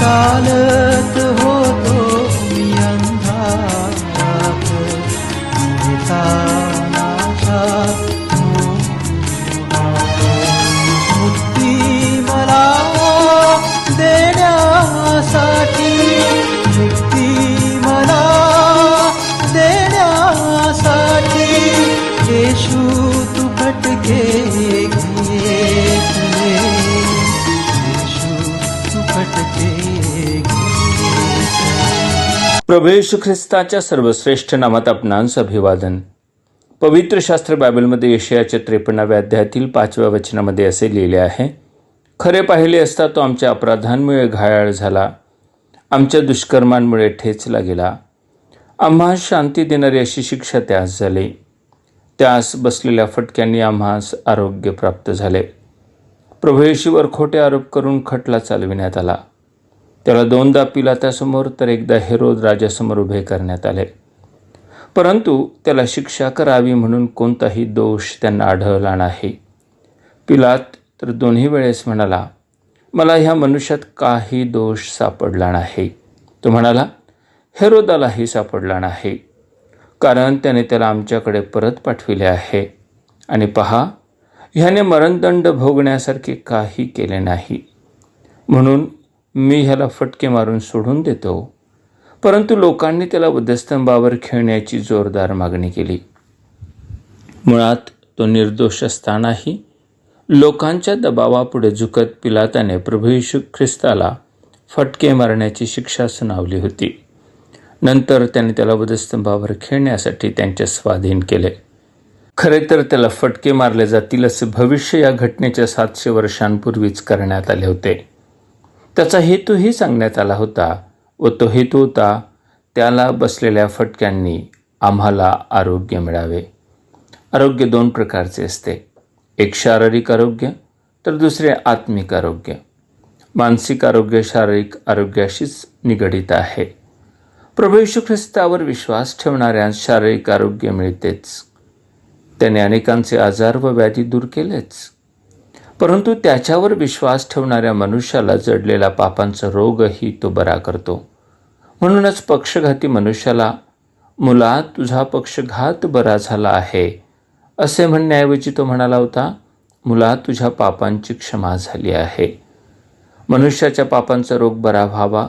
चालत होतो मी अंधारात. निघता माझ्या मुक्ती मला देण्यासाठी मुक्ती मला देण्यासाठी. येशू तू फटके घे. प्रभू येशू ख्रिस्ताच्या सर्वश्रेष्ठ नामात आपणांस अभिवादन पवित्र शास्त्र बायबलमध्ये यशयाच्या त्रेपन्नाव्या अध्यायातील पाचव्या वचनामध्ये असे लिहिले आहे खरे पाहिले असता तो आमच्या अपराधांमुळे घायाळ झाला आमच्या दुष्कर्मांमुळे ठेचला गेला आम्हा शांती देणारी अशी शिक्षा त्यास झाली. त्यास बसलेल्या फटक्यांनी आम्हास आरोग्य प्राप्त झाले. प्रभू येशूवर खोटे आरोप करून खटला चालविण्यात आला. त्याला दोनदा पिलातासमोर तर एकदा हेरोद राजासमोर उभे करण्यात आले. परंतु त्याला शिक्षा करावी म्हणून कोणताही दोष त्यांना आढळला नाही. पिलात तर दोन्ही वेळेस म्हणाला मला ह्या मनुष्यात काही दोष सापडला नाही. तो म्हणाला हेरोदालाही सापडला नाही कारण त्याने त्याला आमच्याकडे परत पाठविले आहे. आणि पहा ह्याने मरणदंड भोगण्यासारखे काही केले नाही. म्हणून मी ह्याला फटके मारून सोडून देतो. परंतु लोकांनी त्याला वधस्तंभावर खेळण्याची जोरदार मागणी केली. मुळात तो निर्दोष असतानाही लोकांच्या दबावापुढे झुकत पिलाताने प्रभू येशू ख्रिस्ताला फटके मारण्याची शिक्षा सुनावली होती. नंतर त्याने त्याला वधस्तंभावर खेळण्यासाठी त्यांचे स्वाधीन केले. खरे तर त्याला फटके मारले जातील असे भविष्य या घटनेच्या सातशे वर्षांपूर्वीच करण्यात आले होते. त्याचा हेतूही सांगण्यात आला होता. व तो हेतू होता त्याला बसलेल्या फटक्यांनी आम्हाला आरोग्य मिळावे. आरोग्य दोन प्रकारचे असते. एक शारीरिक आरोग्य तर दुसरे आत्मिक आरोग्य. मानसिक आरोग्य शारीरिक आरोग्याशीच निगडित आहे. प्रभू ख्रिस्तावर विश्वास ठेवणाऱ्यांस शारीरिक आरोग्य मिळतेच. त्याने अनेकांचे आजार व व्याधी दूर केलेच. परंतु त्याच्यावर विश्वास ठेवणाऱ्या मनुष्याला जडलेला पापांचा रोगही तो बरा करतो. म्हणूनच पक्षघाती मनुष्याला मुला तुझा पक्षघात बरा झाला आहे. असे म्हणण्याऐवजी तो म्हणाला होता मुला तुझ्या पापांची क्षमा झाली आहे. मनुष्याच्या पापांचा रोग बरा व्हावा.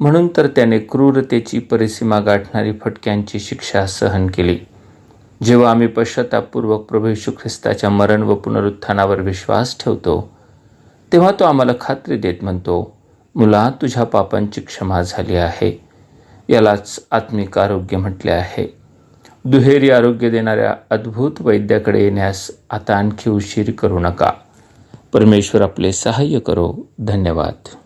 म्हणून तर त्याने क्रूरतेची परिसीमा गाठणारी फटक्यांची शिक्षा सहन केली. जेव्हा आम्ही पश्चातापूर्वक प्रभू यशू ख्रिस्ताच्या मरण व पुनरुत्थानावर विश्वास ठेवतो तेव्हा तो आम्हाला खात्री देत म्हणतो मुला तुझ्या पापांची क्षमा झाली आहे. यालाच आत्मिक आरोग्य म्हटले आहे. दुहेरी आरोग्य देणाऱ्या अद्भुत वैद्याकडे येण्यास आता आणखी उशीर करू नका. परमेश्वर आपले सहाय्य करो. धन्यवाद.